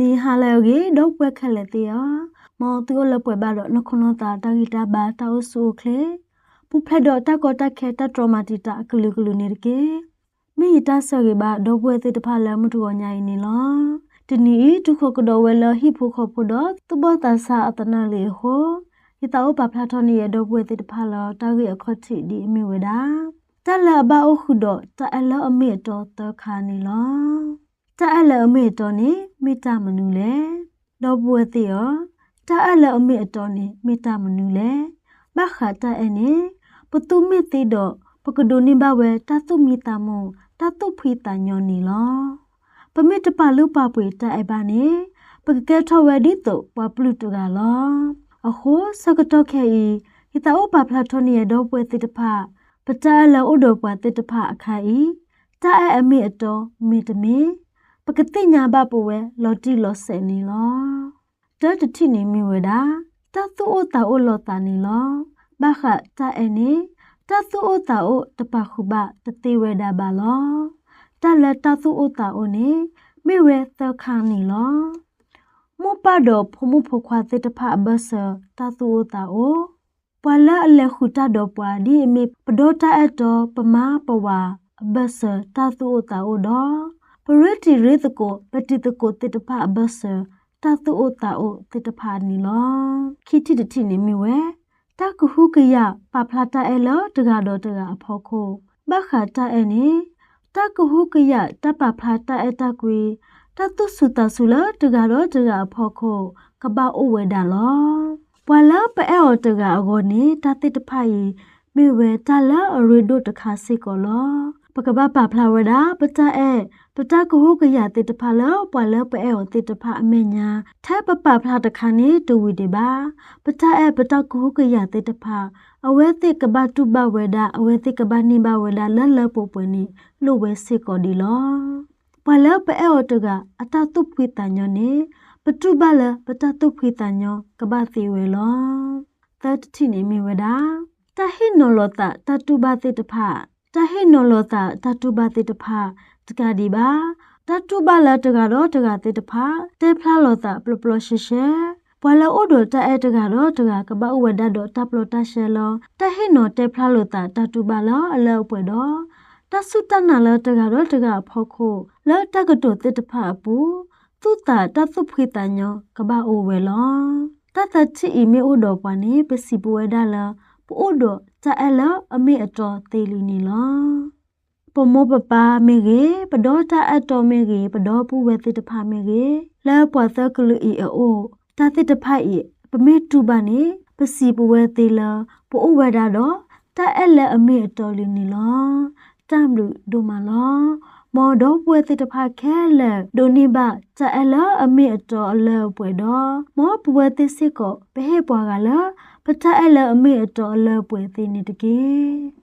နီဟာလေဂေဒေါပွဲခက်လက်တေယမောတူလပွဲဘာတော့နခုနတာတာဂီတာဘာတာဆူခလေပူဖက်တော့တကောတက်ခဲတထရမာတီတာကလူကလူနေတကေမိတာဆော်ကေဘာဒေါပွဲတေတဖလာမတူအညာနေလောတနီတုခကတော်ဝဲလဟိဖို့ခဖို့တော့သူဘတာစာအတနာလေဟောဟိတောပပလာထော်နီရဲ့ဒေါပွဲတေတဖလာတာဂီအခေါ်ချီဒီအမိဝဒါတလဘာအခုတော့တအလောအမေတော်တခါနေလော တအလောအမေတော်နေမိတမနူလေဒေါပွဲတေယောတအလောအမေတော်နေမိတမနူလေဘခတာအနေပတုမေတေတော့ပကဒိုနေဘဝဲတတုမီတမတတုဖိတညောနေလောပမေတပလူပပွေတအိဘာနေပကကဲထဝဲဒီတော့ပပလူတကလောအခုစကတော့ခဲဤဟိတအောပပလာထောနီရတော့ပွဲတိတဖပတာလောဥဒိုပွားတိတဖအခါဤတာအအမိအတော်မိတမီ ပကတိညာဘပဝဲလော်တီလော်ဆယ်နီလောတတတိနေမိဝဒါတသုဩတာဩလောတာနီလောဘခတာအနေတသုဩတာဩတပခုဘတတိဝဲဒါဘာလောတလတသုဩတာဩနေမိဝဲသခါနီလောမောပဒဖမှုဖခွာတိတဖဘဆတသုဩတာဩပွာလာအလက်ခုတတော်ပွာဒီအမေပဒေါတာအတော်ပမာပဝါဘဆတသုဩတာဩတော် ပရတိရေတကိုပတိတကိုတိတဖဘဆတသုဩတာဩတိတဖာနီလောခိတိတတိနေမိဝဲတကဟုကရပပလာတာအဲလောတကတော့တကအဖို့ခိုဘခတာအဲနေတကဟုကရတပဖလာတာအဲတကွေတတုစုတဆုလတကတော့တကအဖို့ခိုကပအိုဝဲဒါလောပွာလာပဲအော်တကအကောနေတတိတဖိုင်မေဝဲတလာအရီဒိုတခါစိကောလော ပကပပဖလာဝဒါပတအဲပတကဟုကရတေတဖာလပွာလပဲအောတေတဖာအမေညာထဲပပဖလာတခါနေတူဝီတေပါပတအဲပတကဟုကရတေတဖာအဝဲတိကဘတုဘဝဒအဝဲတိကဘနိဘဝဒလလပပွနေလူဝဲစေကောဒီလောပွာလပဲအောတကအတတုဖွေတညောနေပတုဘလပတတုဖွေတညောကဘစီဝဲလောသတ်တိနေမိဝဒါတဟိနောလတတတုဘတိတဖာ တဟိနောလတတတုဘတိတဖာတကဒီပါတတုဘလာတကတော့တကတိတဖာတေဖလာလောတာပလပလရှေရှေဘွာလအိုဒတအဲတကတော့တကကပဥဝဒတော့တပလတရှေလောတဟိနောတေဖလာလောတာတတုဘလာအလောပွေတော့တဆုတနာလတကတော့တကဖောခုလောတကတုတိတဖာပူသူတာတသုဖိတညောကပအိုဝဲလောတတချီအီမေအိုဒပွားနေပစီပွေဒါလာ ပအိုဒတအဲလအမေအတော်သေးလီနေလောပမောပပမေကေပဒေါတာအတော်မေကေပဒေါပူဝဲတိတဖာမေကေလဲပွားသကလူအီအိုတာတိတဖာဤပမေတူပါနေပစီပဝဲသေးလပိုးဝဲတာတော့တာအဲလက်အမေအတော်လီနေလောတမ်လူဒိုမလောမော်တော့ပွဲတိတဖာခဲလဲဒိုနိဘတာအဲလအမေအတော်အလဲပွဲတော့မောပွဲတိစစ်ကိုဘဲပွားကလာ ပတာအဲလအမေအတော်အလဲပွဲသိနေတကေ